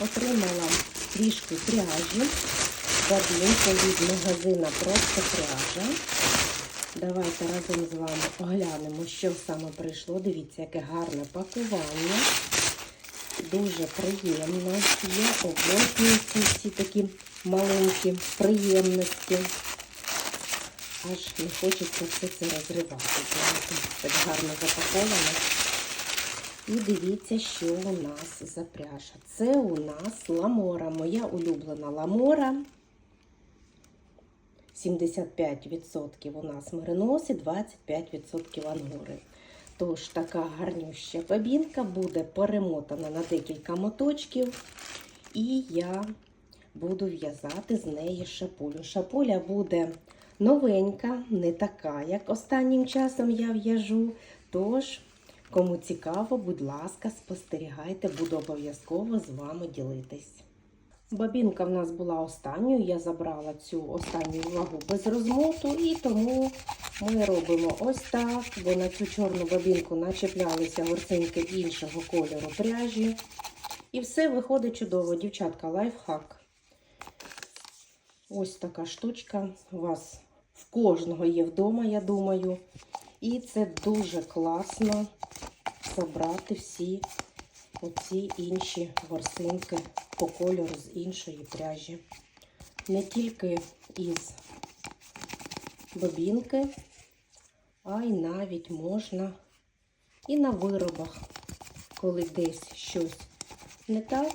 Отримала трішки пряжі. Баблинку від магазина просто пряжа. Давайте разом з вами оглянемо, що саме прийшло. Дивіться, яке гарне пакування. Дуже приємно. Я обожнюю ці всі такі маленькі приємності. Аж не хочеться все це розривати. Так гарно запаковано. І дивіться, що у нас за пряжа. Це у нас ламора, моя улюблена ламора. 75% у нас мериносі, 25% ангори. Тож така гарнюща бабінка буде перемотана на декілька моточків. І я буду в'язати з неї шапулю. Шапуля буде новенька, не така, як останнім часом я в'яжу. Тож, кому цікаво, будь ласка, спостерігайте, буду обов'язково з вами ділитись. Бабінка в нас була останньою, я забрала цю останню вагу без розмоту, і тому ми робимо ось так, бо на цю чорну бабінку начеплялися горцинки іншого кольору пряжі. І все виходить чудово, дівчатка, лайфхак. Ось така штучка у вас в кожного є вдома, я думаю. І це дуже класно забрати всі оці інші ворсинки по кольору з іншої пряжі. Не тільки із бобінки, а й навіть можна і на виробах, коли десь щось не так,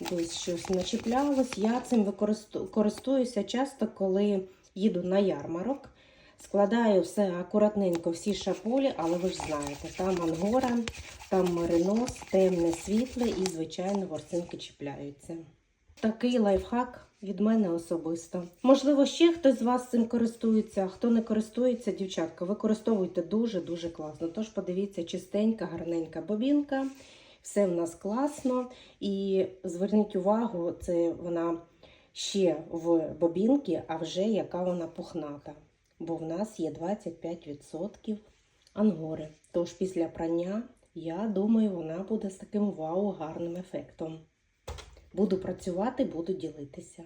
десь щось начіплялось. Я цим користуюся часто, коли їду на ярмарок. Складаю все акуратненько, всі шапулі, але ви ж знаєте, там ангора, там маринос, темне, світле і, звичайно, ворсинки чіпляються. Такий лайфхак від мене особисто. Можливо, ще хтось з вас цим користується, а хто не користується, дівчатка, використовуйте дуже-дуже класно. Тож подивіться, чистенька, гарненька бобінка. Все в нас класно. І зверніть увагу, це вона ще в бобінці, а вже яка вона пухната. Бо в нас є 25% ангори. Тож після прання, я думаю, вона буде з таким вау гарним ефектом. Буду працювати, буду ділитися.